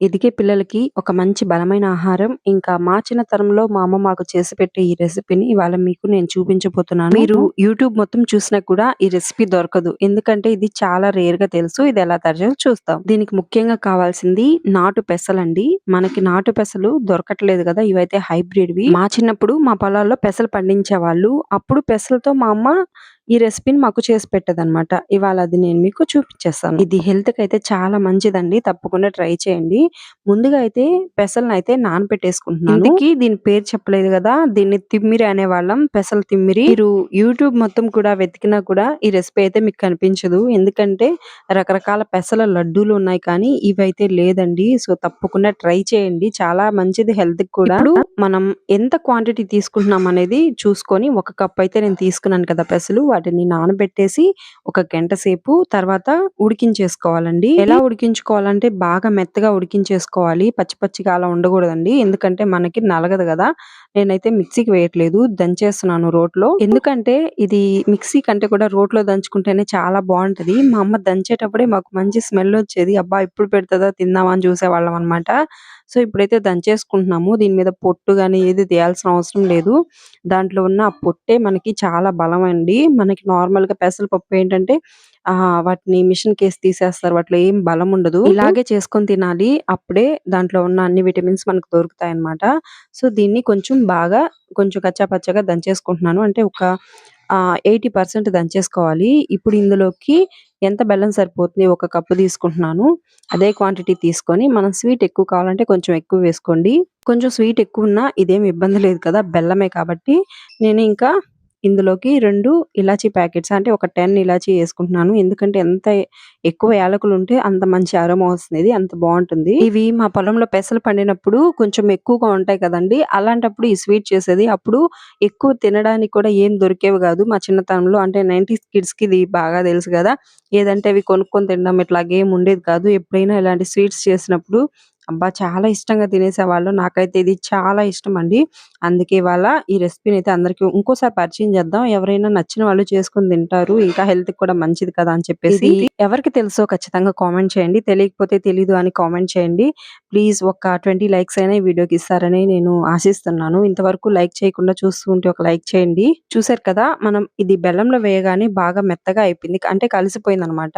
ఎదిగే పిల్లలకి ఒక మంచి బలమైన ఆహారం. ఇంకా మా చిన్న తరంలో మా అమ్మ మాకు చేసి పెట్టే ఈ రెసిపీని ఇవాళ మీకు నేను చూపించబోతున్నాను. మీరు యూట్యూబ్ మొత్తం చూసినా కూడా ఈ రెసిపీ దొరకదు. ఎందుకంటే ఇది చాలా రేర్గా తెలుసు. ఇది ఎలా తయారు చూస్తాం. దీనికి ముఖ్యంగా కావాల్సింది నాటు పెసలండి. మనకి నాటు పెసలు దొరకట్లేదు కదా. ఇవైతే హైబ్రిడ్ వి మా చిన్నప్పుడు మా పొలాల్లో పెసలు పండించే వాళ్ళు అప్పుడు పెసలతో మా అమ్మ ఈ రెసిపీని మాకు చేసి పెట్టదనమాట ఇవాళ అది నేను మీకు చూపించేస్తాను. ఇది హెల్త్కి అయితే చాలా మంచిదండి. తప్పకుండా ట్రై చేయండి. ముందుగా అయితే పెసలను అయితే నానబెట్టేసుకుంటున్నాను. ఇందుకి దీని పేరు చెప్పలేదు కదా? దీన్ని తిమ్మిరి అనే వాళ్ళం పెసలు తిమ్మిరి. మీరు యూట్యూబ్ మొత్తం కూడా వెతికినా కూడా ఈ రెసిపీ అయితే మీకు కనిపించదు. ఎందుకంటే రకరకాల పెసల లడ్డూలు ఉన్నాయి కానీ ఇవైతే లేదండి. సో తప్పకుండా ట్రై చేయండి. చాలా మంచిది హెల్త్కి కూడా. మనం ఎంత క్వాంటిటీ తీసుకుంటున్నాం అనేది చూసుకొని ఒక కప్ అయితే నేను తీసుకున్నాను కదా పెసలు. వాటిని నానబెట్టేసి ఒక గంట సేపు తర్వాత ఉడికించేసుకోవాలండి. ఎలా ఉడికించుకోవాలంటే బాగా మెత్తగా ఉడికించేసుకోవాలి. పచ్చి పచ్చిగా అలా ఉండకూడదండి. ఎందుకంటే మనకి నలగదు కదా. నేనైతే మిక్సీకి వేయట్లేదు. దంచేస్తున్నాను రోట్లో. ఎందుకంటే ఇది మిక్సీ కంటే కూడా రోట్లో దంచుకుంటేనే చాలా బాగుంటది. మా అమ్మ దంచేటప్పుడే మాకు మంచి స్మెల్ వచ్చేది. అబ్బా ఎప్పుడు పెడుతుందో తిందామా అని చూసేవాళ్ళం అనమాట సో ఇప్పుడైతే దంచేసుకుంటున్నాము దీని మీద పొట్టు గానీ ఏది తీయాల్సిన అవసరం లేదు. దాంట్లో ఉన్న ఆ పొట్టే మనకి చాలా బలం అండి మనకి నార్మల్గా పెసరపప్పు ఏంటంటే ఆ వాటిని మిషన్ కేసి తీసేస్తారు. వాటిలో ఏం బలం ఉండదు. ఇలాగే చేసుకొని తినాలి. అప్పుడే దాంట్లో ఉన్న అన్ని విటమిన్స్ మనకు దొరుకుతాయి అన్నమాట సో దీన్ని కొంచెం బాగా కొంచెం కచ్చా పచ్చగా దంచేసుకుంటున్నాను. అంటే ఒక ఎయిటీ పర్సెంట్ దంచేసుకోవాలి. ఇప్పుడు ఇందులోకి ఎంత బెల్లం సరిపోతుంది? ఒక కప్పు తీసుకుంటున్నాను. అదే క్వాంటిటీ తీసుకొని మనం స్వీట్ ఎక్కువ కావాలంటే కొంచెం ఎక్కువ వేసుకోండి. కొంచెం స్వీట్ ఎక్కువ ఉన్నా ఇదేం ఇబ్బంది లేదు కదా బెల్లమే కాబట్టి నేను ఇంకా ఇందులోకి రెండు ఇలాచీ ప్యాకెట్స్ అంటే ఒక టెన్ ఇలాచీ వేసుకుంటున్నాను. ఎందుకంటే ఎంత ఎక్కువ యాలకులు ఉంటే అంత మంచి ఆరోమ వస్తుంది అంత బాగుంటుంది. ఇవి మా పొలంలో పెసలు పండినప్పుడు కొంచెం ఎక్కువగా ఉంటాయి కదండి. అలాంటప్పుడు ఈ స్వీట్ చేసేది. అప్పుడు ఎక్కువ తినడానికి కూడా ఏం దొరికేవి కాదు. మా చిన్నతనంలో అంటే నైన్టీస్ కిడ్స్కి ఇది బాగా తెలుసు కదా. ఏదంటే అవి కొనుక్కొని తినడం ఇట్లాగేం ఉండేది కాదు. ఎప్పుడైనా ఇలాంటి స్వీట్స్ చేసినప్పుడు అబ్బా! చాలా ఇష్టంగా తినేసేవాళ్ళు. నాకైతే ఇది చాలా ఇష్టం అండి అందుకే ఇవాళ ఈ రెసిపీని అయితే అందరికి ఇంకోసారి పరిచయం చేద్దాం. ఎవరైనా నచ్చిన వాళ్ళు చేసుకుని తింటారు. ఇంకా హెల్త్ కూడా మంచిది కదా అని చెప్పేసి ఎవరికి తెలుసో ఖచ్చితంగా కామెంట్ చేయండి. తెలియకపోతే తెలీదు అని కామెంట్ చేయండి. ప్లీజ్ ఒక ట్వంటీ లైక్స్ అయినా ఈ వీడియోకి ఇస్తారని నేను ఆశిస్తున్నాను. ఇంతవరకు లైక్ చేయకుండా చూస్తూ ఉంటే ఒక లైక్ చేయండి. చూసారు కదా మనం ఇది బెల్లంలో వేయగానే బాగా మెత్తగా అయిపోయింది. అంటే కలిసిపోయింది అనమాట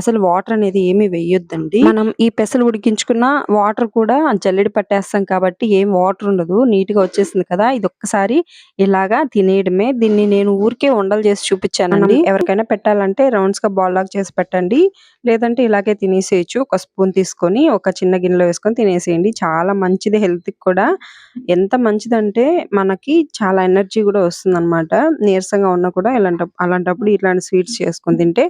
అసలు వాటర్ అనేది ఏమి వేయొద్దండి. మనం ఈ పెసలు ఉడికించుకున్న వాటర్ కూడా జల్లెడ పట్టేస్తాం కాబట్టి ఏం వాటర్ ఉండదు. నీట్గా వచ్చేసింది కదా ఇది ఒక్కసారి ఇలాగా తినేయడమే. దీన్ని నేను ఊరికే ఉండలు చేసి చూపించానండి. ఎవరికైనా పెట్టాలంటే రౌండ్స్గా బాల్ లాగా చేసి పెట్టండి. లేదంటే ఇలాగే తినేసేయచ్చు. ఒక స్పూన్ తీసుకొని ఒక చిన్న గిన్నెలో వేసుకొని తినేసేయండి. చాలా మంచిది హెల్త్కి కూడా. ఎంత మంచిదంటే మనకి చాలా ఎనర్జీ కూడా వస్తుంది అనమాట నీరసంగా ఉన్నా కూడా ఇలాంటి అలాంటప్పుడు ఇట్లాంటి స్వీట్స్ చేసుకొని తింటే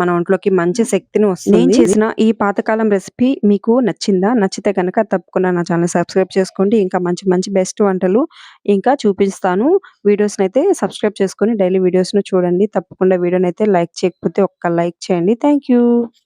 మన ఒంట్లోకి మంచి శక్తిని వస్తుంది. నేను చేసిన ఈ పాతకాలం రెసిపీ మీకు నచ్చిందా? నచ్చితే కనుక తప్పకుండా నా ఛానల్ సబ్స్క్రైబ్ చేసుకోండి. ఇంకా మంచి మంచి బెస్ట్ వంటలు ఇంకా చూపిస్తాను. వీడియోస్ అయితే సబ్స్క్రైబ్ చేసుకొని డైలీ వీడియోస్ను చూడండి. తప్పకుండా వీడియోని అయితే లైక్ చేయకపోతే ఒక్క లైక్ చేయండి. థ్యాంక్